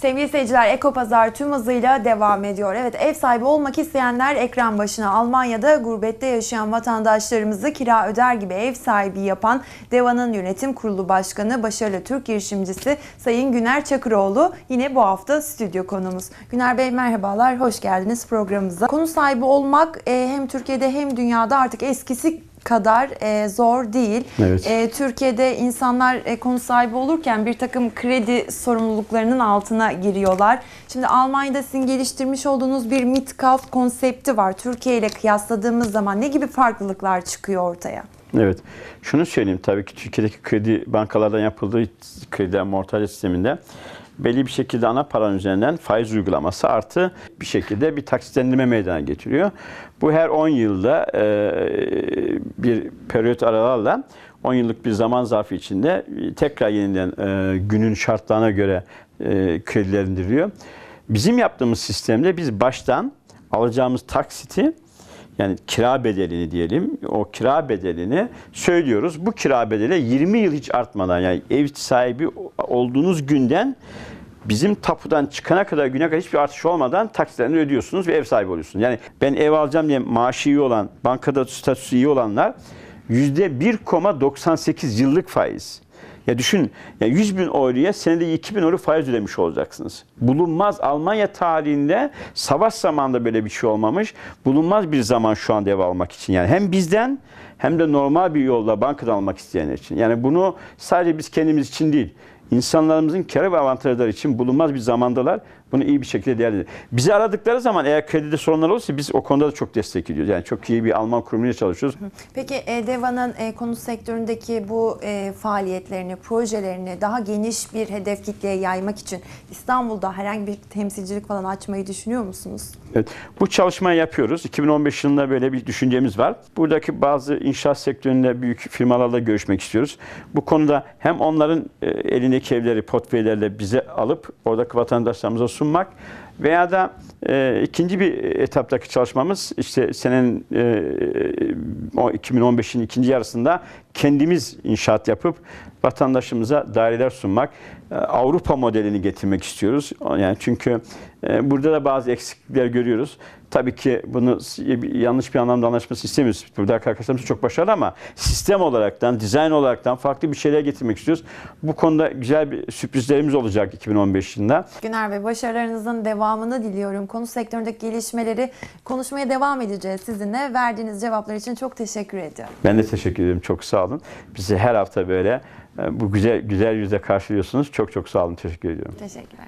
Sevgili seyirciler, Eko Pazar tüm hızıyla devam ediyor. Evet, ev sahibi olmak isteyenler ekran başına Almanya'da gurbette yaşayan vatandaşlarımızı kira öder gibi ev sahibi yapan Deva'nın yönetim kurulu başkanı, başarılı Türk girişimcisi Sayın Güner Çakıroğlu yine bu hafta stüdyo konumuz. Güner Bey merhabalar, hoş geldiniz programımıza. Konu sahibi olmak e, hem Türkiye'de hem dünyada artık eskisi kadar e, zor değil. Evet. E, Türkiye'de insanlar e, konu sahibi olurken bir takım kredi sorumluluklarının altına giriyorlar. Şimdi Almanya'da sizin geliştirmiş olduğunuz bir Mietkauf konsepti var. Türkiye ile kıyasladığımız zaman ne gibi farklılıklar çıkıyor ortaya? Evet. Şunu söyleyeyim tabii ki Türkiye'deki kredi bankalardan yapıldığı kredi amortaj sisteminde belli bir şekilde ana paranın üzerinden faiz uygulaması artı bir şekilde bir taksitlendirme meydana getiriyor. Bu her 10 yılda e, bir periyot aralarla 10 yıllık bir zaman zarfı içinde tekrar yeniden e, günün şartlarına göre e, krediler indiriliyor. Bizim yaptığımız sistemde biz baştan alacağımız taksiti yani kira bedelini diyelim. O kira bedelini söylüyoruz. Bu kira bedeli 20 yıl hiç artmadan yani ev sahibi olduğunuz günden bizim tapudan çıkana kadar güne kadar hiçbir artış olmadan taksitlerini ödüyorsunuz ve ev sahibi oluyorsunuz. Yani ben ev alacağım diye maaşı iyi olan, bankada statüsü iyi olanlar %1,98 yıllık faiz. Ya düşün, ya 100 bin euroya senede 2 bin euro faiz ödemiş olacaksınız. Bulunmaz Almanya tarihinde savaş zamanında böyle bir şey olmamış. Bulunmaz bir zaman şu anda ev almak için. Yani hem bizden hem de normal bir yolla bankadan almak isteyenler için. Yani bunu sadece biz kendimiz için değil, insanlarımızın kere ve avantajları için bulunmaz bir zamandalar. Bunu iyi bir şekilde değerlendirir. Bizi aradıkları zaman eğer kredide sorunlar olursa biz o konuda da çok destek ediyoruz. Yani çok iyi bir Alman kurumuyla çalışıyoruz. Peki e, Deva'nın e, konut sektöründeki bu e, faaliyetlerini, projelerini daha geniş bir hedef kitleye yaymak için İstanbul'da herhangi bir temsilcilik falan açmayı düşünüyor musunuz? Evet, bu çalışmayı yapıyoruz. 2015 yılında böyle bir düşüncemiz var. Buradaki bazı inşaat sektöründe büyük firmalarla görüşmek istiyoruz. Bu konuda hem onların e, elindeki evleri, portföylerle bize alıp oradaki vatandaşlarımıza sunmak veya da e, ikinci bir etaptaki çalışmamız işte senenin e, o 2015'in ikinci yarısında kendimiz inşaat yapıp vatandaşımıza daireler sunmak. E, Avrupa modelini getirmek istiyoruz. Yani çünkü e, burada da bazı eksiklikler görüyoruz. Tabii ki bunu yanlış bir anlamda anlaşması istemiyoruz. Buradaki arkadaşlarımız çok başarılı ama sistem olaraktan, dizayn olaraktan farklı bir şeyler getirmek istiyoruz. Bu konuda güzel bir sürprizlerimiz olacak 2015 yılında. Güner Bey başarılarınızın devamını diliyorum. Konu sektöründeki gelişmeleri konuşmaya devam edeceğiz sizinle. Verdiğiniz cevaplar için çok teşekkür ediyorum. Ben de teşekkür ederim. Çok sağ olun. Bizi her hafta böyle e, bu güzel güzel yüzle karşılıyorsunuz. Çok çok sağ olun. Teşekkür ediyorum. Teşekkürler.